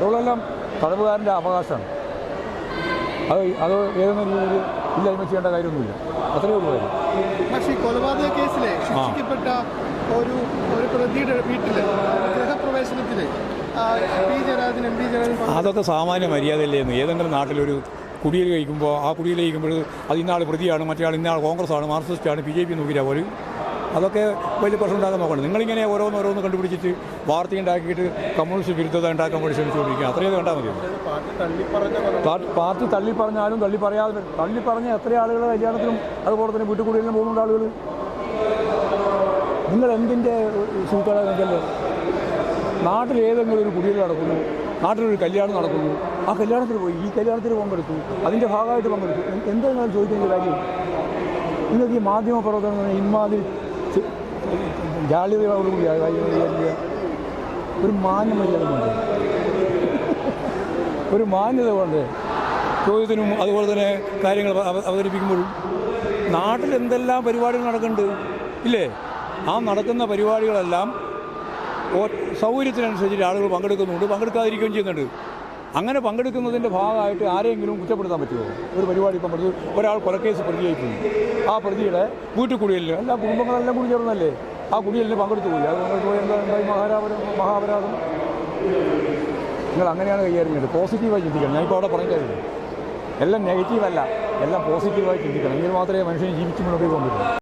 അതുകളെല്ലാം തടവുകാരന്റെ അവകാശമാണ്. അത് അത് ഏതെങ്കിലും രീതിയിൽ ഇല്ലായ്മ ചെയ്യേണ്ട കാര്യമൊന്നുമില്ല. അത്രയേ ഉള്ളൂ കാര്യം. പക്ഷേ ഈ കൊലപാതക കേസിലെ ശിക്ഷിക്കപ്പെട്ട ഒരു ഒരു പ്രതിയുടെ വീട്ടിൽ ഗൃഹപ്രവേശനത്തിലെ P Jayarajan M P Jayarajan പങ്കെടുത്തു. അതൊക്കെ സാമാന്യ മര്യാദയില്ലേന്ന് ഏതെങ്കിലും നാട്ടിലൊരു കുടിയിൽ കഴിക്കുമ്പോൾ ആ കുടിയിൽ കഴിക്കുമ്പോൾ അത് ഇന്നാൾ പ്രതിയാണ് മറ്റേ ആൾ ഇന്നാൾ കോൺഗ്രസ് ആണ് മാർക്സിസ്റ്റാണ് ബി ജെ പി നോക്കിയാൽ പോലും അതൊക്കെ വലിയ പ്രശ്നം ഉണ്ടാക്കാൻ നോക്കണം. നിങ്ങളിങ്ങനെ ഓരോന്ന് ഓരോന്ന് കണ്ടുപിടിച്ചിട്ട് വാർത്ത ഉണ്ടാക്കിയിട്ട് കമ്മ്യൂണിസ്റ്റ് വിരുദ്ധത ഉണ്ടാക്കാൻ വേണ്ടി ശ്രമിച്ചുകൊണ്ടിരിക്കുക. അത്രയും കണ്ടാൽ മതി. പാർട്ടി തള്ളി പറഞ്ഞാലും തള്ളി പറയാതെ തള്ളി പറഞ്ഞ എത്ര ആളുകൾ കല്യാണത്തിനും അതുപോലെ തന്നെ വീട്ടിൽ കൂടിയെല്ലാം പോകുന്നുണ്ട് ആളുകൾ നിങ്ങൾ എന്തിന്റെ സൂക്കാണ് നിങ്ങൾക്കല്ലേ നാട്ടിൽ ഏതെങ്കിലും ഒരു കുടിയിൽ നടക്കുന്നു നാട്ടിലൊരു കല്യാണം നടക്കുന്നു ആ കല്യാണത്തിന് പോയി ഈ കല്യാണത്തിന് പങ്കെടുത്തു അതിന്റെ ഭാഗമായിട്ട് പങ്കെടുത്തു. എ- ചോദിക്കേണ്ട കാര്യം? നിങ്ങൾക്ക് ഈ മാധ്യമ പ്രവർത്തനം ഇമാതിരി വിചാരിക്കുക ഒരു മാന്യ മര്യാദ കൊണ്ട് ഒരു മാന്യത കൊണ്ട് ചോദ്യത്തിനും അതുപോലെ തന്നെ കാര്യങ്ങൾ അവ- അവതരിപ്പിക്കുമ്പോഴും നാട്ടിൽ എന്തെല്ലാം പരിപാടികൾ നടക്കുന്നുണ്ട്? ഇല്ലേ? ആ നടക്കുന്ന പരിപാടികളെല്ലാം സൗകര്യത്തിനനുസരിച്ച് ആളുകൾ പങ്കെടുക്കുന്നുണ്ട് പങ്കെടുക്കാതിരിക്കുകയും ചെയ്യുന്നുണ്ട്. അങ്ങനെ പങ്കെടുക്കുന്നതിന്റെ ഭാഗമായിട്ട് ആരെങ്കിലും കുറ്റപ്പെടുത്താൻ പറ്റുമോ? ഒരു പരിപാടി പങ്കെടുത്ത് ഒരാൾ കൊലക്കേസ് പ്രതിയായിപ്പോയി ആ പ്രതിയുടെ വീട്ടിൽ കുടിയലിന് എല്ലാ കുടുംബങ്ങളെല്ലാം കൂടി ചേർന്നല്ലേ? ആ കുടിയലിന് പങ്കെടുത്തു പോയി. അത് പങ്കെടുത്തു പോയി എന്താ മഹാരാപരം മഹാപരാധം? നിങ്ങൾ അങ്ങനെയാണ് കൈകാര്യം ചെയ്യേണ്ടത് പോസിറ്റീവായി ചിന്തിക്കണം. ഞാനിപ്പോൾ അവിടെ പറഞ്ഞിട്ടില്ല എല്ലാം നെഗറ്റീവല്ല. എല്ലാം പോസിറ്റീവായി ചിന്തിക്കണം. എങ്കിൽ മാത്രമേ മനുഷ്യന് ജീവിച്ചു മുന്നോട്ട് പോകാൻ